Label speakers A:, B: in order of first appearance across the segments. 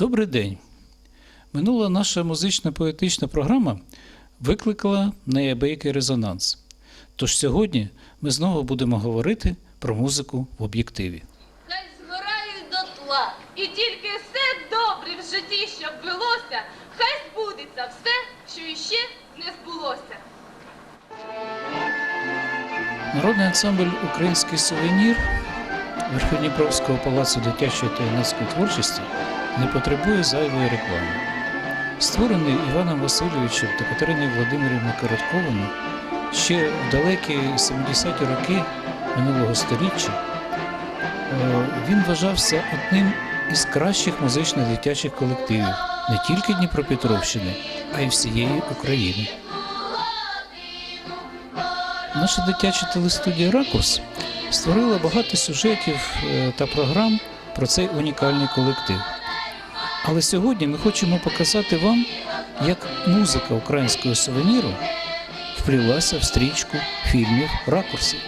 A: Добрий день. Минула наша музична поетична програма викликала неабиякий резонанс. Тож сьогодні ми знову будемо говорити про музику в об'єктиві.
B: Хай згорають дотла, і тільки все добре в житті, щоб велося, хай збудеться все, що іще не збулося.
A: Народний ансамбль Український сувенір Верхньодніпровського палацу дитячої та юнацької творчості не потребує зайвої реклами. Створений Іваном Васильовичем та Катериною Володимирівною Коротковими ще в далекі 70-ті роки минулого століття, е, він вважався одним із кращих музично-дитячих колективів не тільки Дніпропетровщини, а й всієї України. Наша дитяча телестудія Ракурс створила багато сюжетів е, та програм про цей унікальний колектив. Але сьогодні ми хочемо показати вам, як музика українського сувеніру вплілася в стрічку фільмів ракурсів.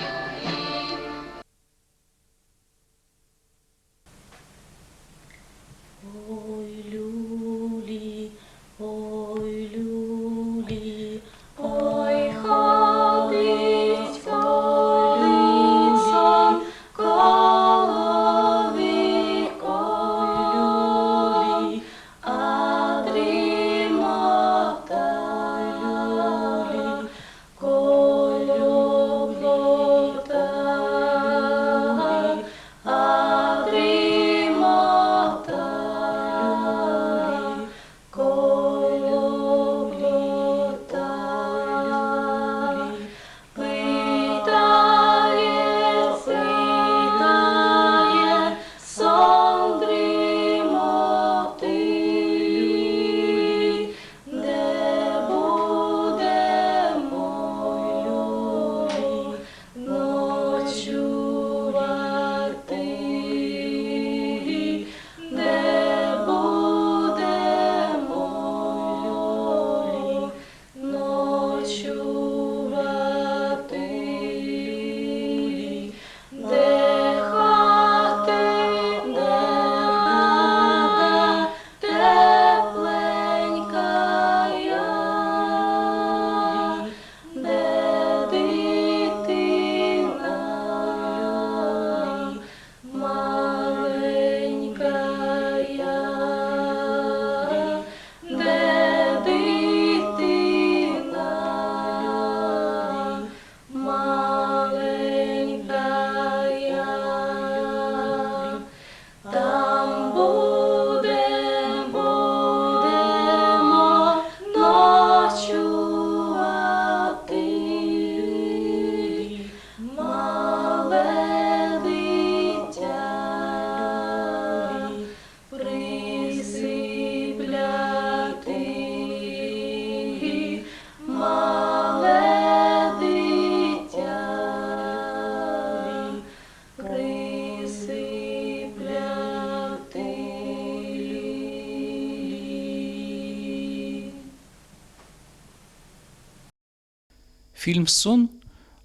A: Фільм Сон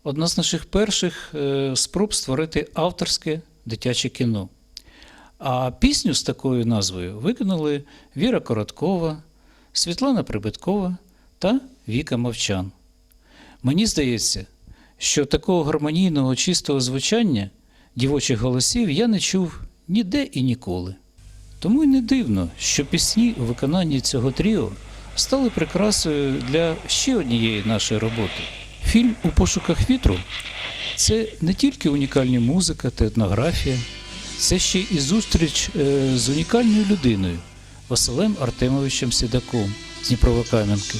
A: одна з наших перших е, спроб створити авторське дитяче кіно. А пісню з такою назвою виконали Віра Короткова, Світлана Прибиткова та Віка Мовчан. Мені здається, що такого гармонійного чистого звучання дівочих голосів я не чув ніде і ніколи. Тому й не дивно, що пісні у виконанні цього тріо стали прикрасою для ще однієї нашої роботи. Фільм У пошуках вітру це не тільки унікальна музика та етнографія, це ще і зустріч е, з унікальною людиною Василем Артемовичем Сідаком з Дніпровокам'янки,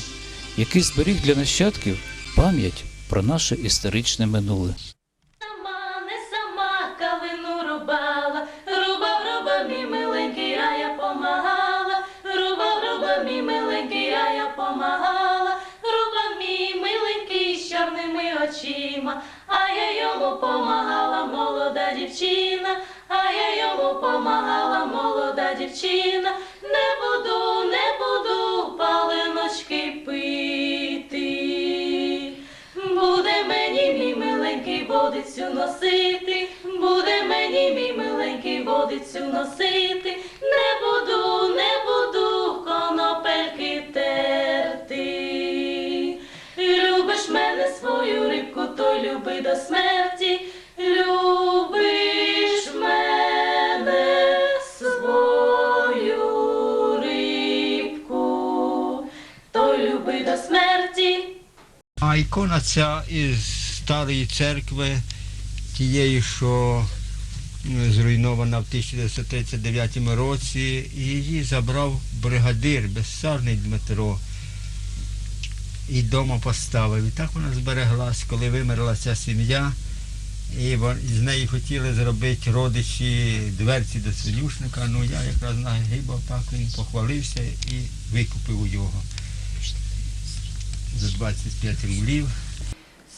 A: який зберіг для нащадків пам'ять про наше історичне минуле.
C: причина, не буду, не буду палиночки пити, буде мені мій миленький водицю носити, буде мені мій миленький водицю носити, не буду, не
A: буду конопельки терти. Любиш мене свою рибку, то люби до смерті.
D: Ікона ця із старої церкви, тієї, що зруйнована в 1939 році, і її забрав бригадир, безсарний Дмитро. І вдома поставив. І так вона збереглась, коли вимерла ця сім'я. І з неї хотіли зробити родичі дверці до свинюшника. Ну я якраз нагибав так, він похвалився і викупив його за 25 рублів.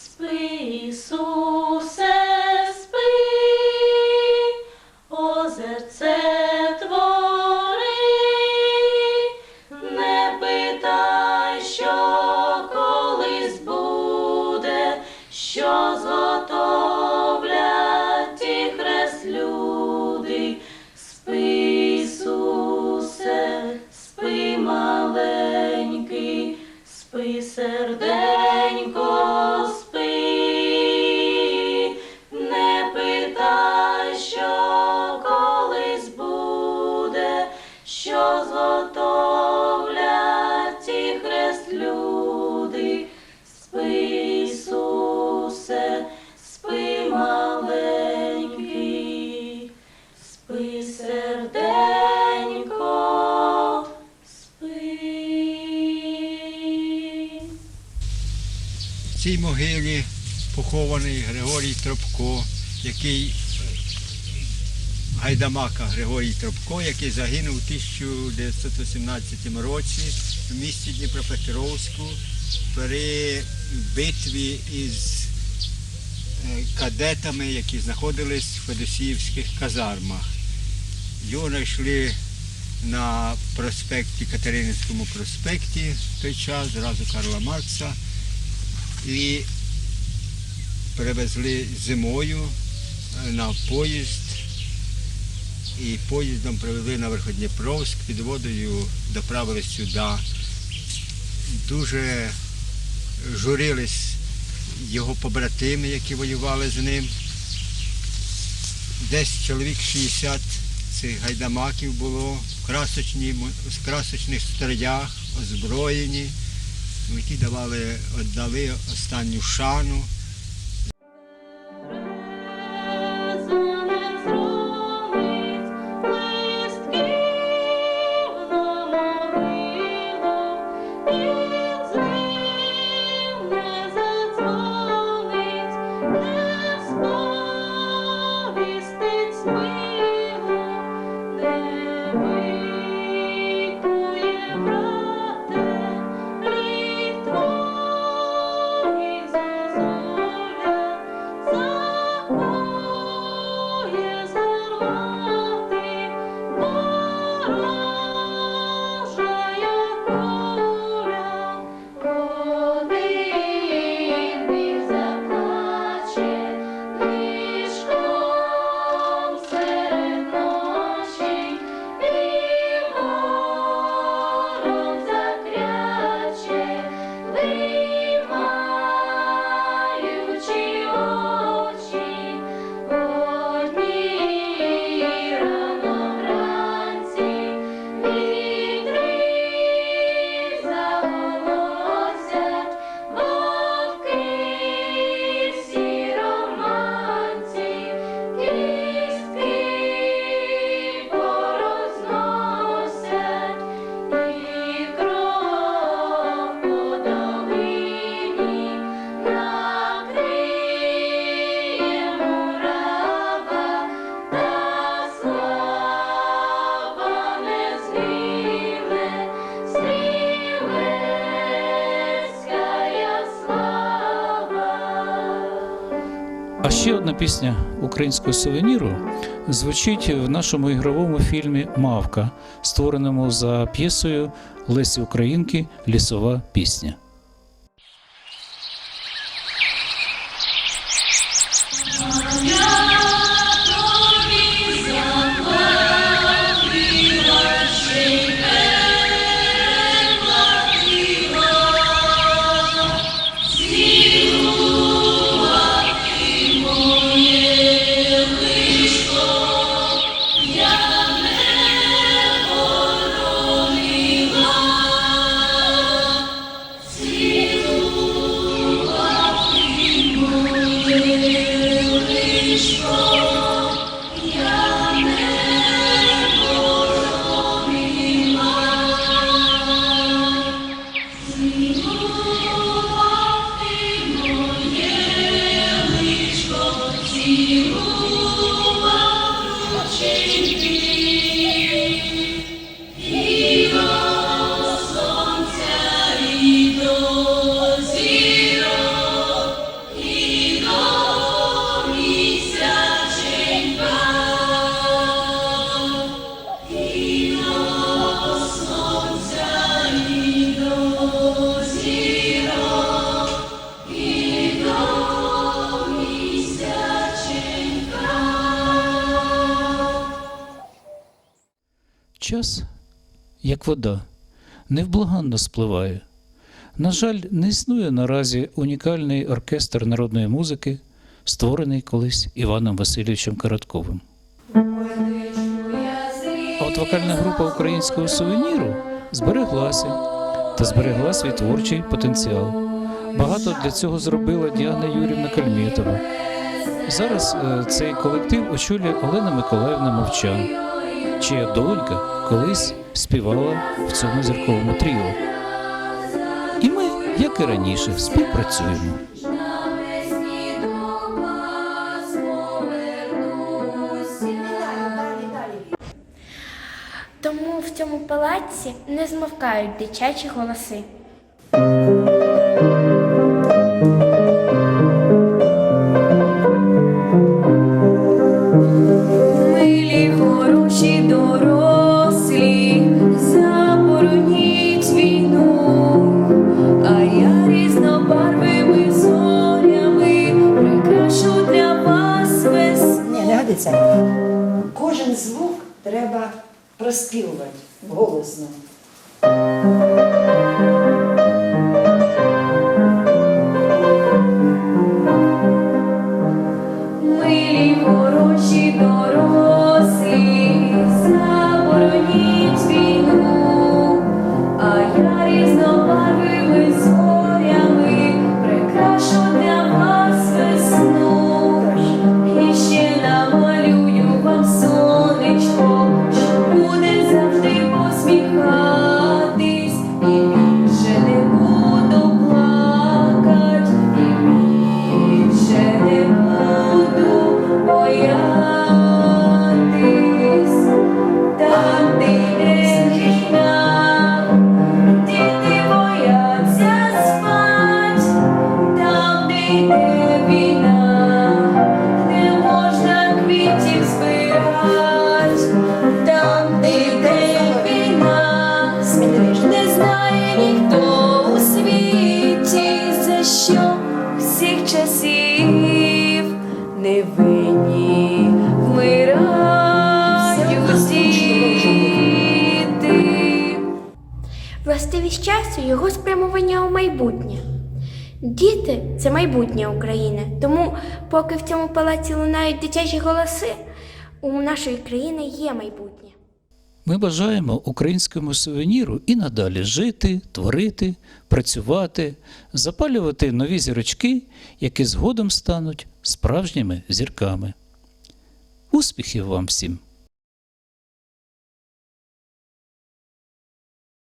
A: Спи, Ісусе,
D: могилі похований Григорій Тропко, який е, гайдамака Григорій Тропко, який загинув у 1918 році в місті Дніпропетровську при битві із е, кадетами, які знаходились в Федосіївських казармах. Його знайшли на проспекті, Катерининському проспекті в той час, зразу Карла Маркса і перевезли зимою е, на поїзд. І поїздом привезли на Верходніпровськ, під водою доправили сюди. Дуже журились його побратими, які воювали з ним. Десь чоловік 60 цих гайдамаків було в красочних строях, озброєні які давали, віддали останню шану.
E: Пісня українського сувеніру звучить в нашому ігровому фільмі Мавка, створеному за п'єсою Лесі Українки Лісова пісня. Час, як вода, невблаганно спливає. На жаль, не існує наразі унікальний оркестр народної музики, створений колись Іваном Васильовичем Коротковим. А от вокальна група українського сувеніру збереглася та зберегла свій творчий потенціал. Багато для цього зробила Діана Юрівна Кальметова. Зараз е, цей колектив очолює Олена Миколаївна Мовчан, чия донька колись співала в цьому зірковому тріо. І ми, як і раніше, співпрацюємо.
F: Тому в цьому палаці не змовкають дитячі голоси.
G: Проспівувати голосно.
H: Невинні вмирають діти.
F: Властивість часу його спрямування у майбутнє. Діти це майбутнє України. Тому, поки в цьому палаці лунають дитячі голоси, у нашої країни є майбутнє.
E: Ми бажаємо українському сувеніру і надалі жити, творити, працювати, запалювати нові зірочки, які згодом стануть справжніми зірками. Успіхів вам всім!